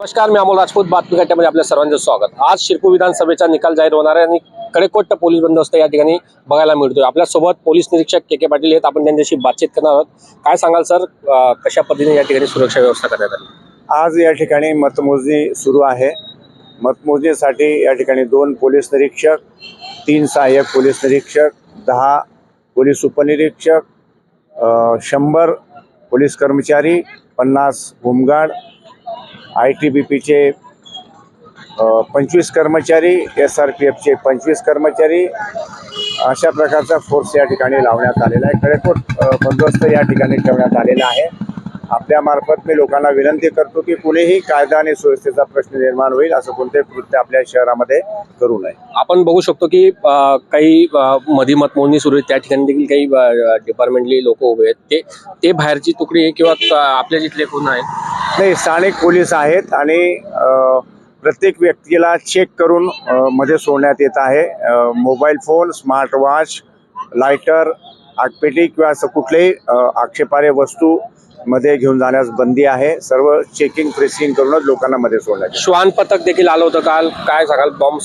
नमस्कार मी अमोल राजपूत बातमी आपल्या सर्वांचं स्वागत. आज शिरपूर विधानसभेचा निकाल जाहीर होणार आहे आणि कडेकोट पोलीस बंदोबस्त या ठिकाणी बघायला मिळतोय. आपल्यासोबत पोलीस निरीक्षक के के पाटील आहेत. आपण त्यांच्याशी बातचीत करणार आहोत. काय सांगाल सर? कशा पद्धतीने या ठिकाणी सुरक्षा व्यवस्था करण्यात आली? आज या ठिकाणी मतमोजणी सुरू आहे. मतमोजणीसाठी या ठिकाणी दोन पोलीस निरीक्षक तीन सहाय्यक पोलीस निरीक्षक दहा पोलीस उपनिरीक्षक शंभर पोलीस कर्मचारी पन्नास home guard I T B पीचे पंचवीस कर्मचारी एस आर पी एफचे पंचवीस कर्मचारी अशा प्रकारचा फोर्स या ठिकाणी लावण्यात आलेला आहे. कडेकोट बंदोबस्त या ठिकाणी ठेवण्यात आलेला आहे. आपल्यामार्फत मी लोकांना विनंती करतो की कुणीही कायदा आणि सुव्यवस्थेचा प्रश्न निर्माण होईल असं कोणतेही कृत्य आपल्या शहरामध्ये करू नये. आपण बघू शकतो की काही अं, मधी मतमोजणी सुरू आहे. त्या ठिकाणी देखील काही डिपार्टमेंटली लोक उभे आहेत. ते ते बाहेरची तुकडी आहे किंवा क- आपल्या जिथले कोण आहेत नाही स्थानिक पोलीस आहेत आणि प्रत्येक व्यक्तीला चेक करून मध्ये सोडण्यात येत आहे. Mobile phone smart watch lighter आगपेटी किंवा असं कुठलेही आक्षेपार्ह वस्तू मध्ये घेऊन जाण्यास बंदी आहे. सर्व चेकिंग प्रेसिंग करूनच लोकांना मध्ये सोडण्यात येतं. श्वान पथक देखील आलं होतं काल. काय सांगाल? बॉम्ब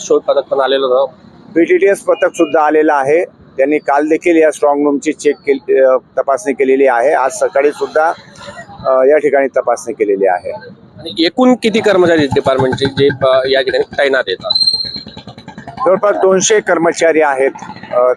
शोध पथक पण आलेलं होतं. बी टी टी एस पथक सुद्धा आलेलं आहे. त्यांनी काल देखील या स्ट्रॉंग रूमची चेक केली तपासणी केलेली आहे. आज सकाळी सुद्धा या ठिकाणी तपासणी केलेली आहे. आणि एकूण किती कर्मचारी डिपार्टमेंटचे जे या ठिकाणी तैनात येतात? जवळपास दोनशे कर्मचारी आहेत.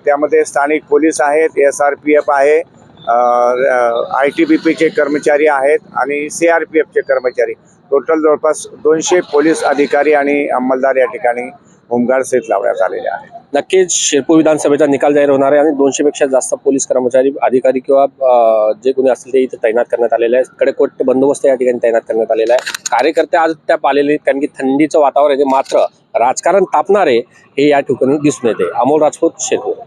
त्यामध्ये स्थानिक पोलीस आहेत एस आर पी एफ आहे आय टी बी पीचे कर्मचारी आहेत आणि सी आर पी एफचे कर्मचारी. टोटल जवळपास दोनशे पोलीस अधिकारी आणि अंमलदार या ठिकाणी होमगार्ड सेट लावण्यात आलेले आहेत. नक्कीच शिरपूर विधानसभेचा निकाल जाहीर होणार आहे आणि दोनशे पेक्षा जास्त पोलीस कर्मचारी अधिकारी किंवा जे कोणी असतील ते इथे तैनात करण्यात आलेले आहे कडेकोट बंदोबस्त या ठिकाणी तैनात करण्यात आलेला आहे. कार्यकर्ते आज त्या आलेले आहेत कारण की थंडीचं वातावरण आहे मात्र राजकारण तापणारे हे या ठिकाणी दिसून येते. अमोल राजपूत शिरपूर.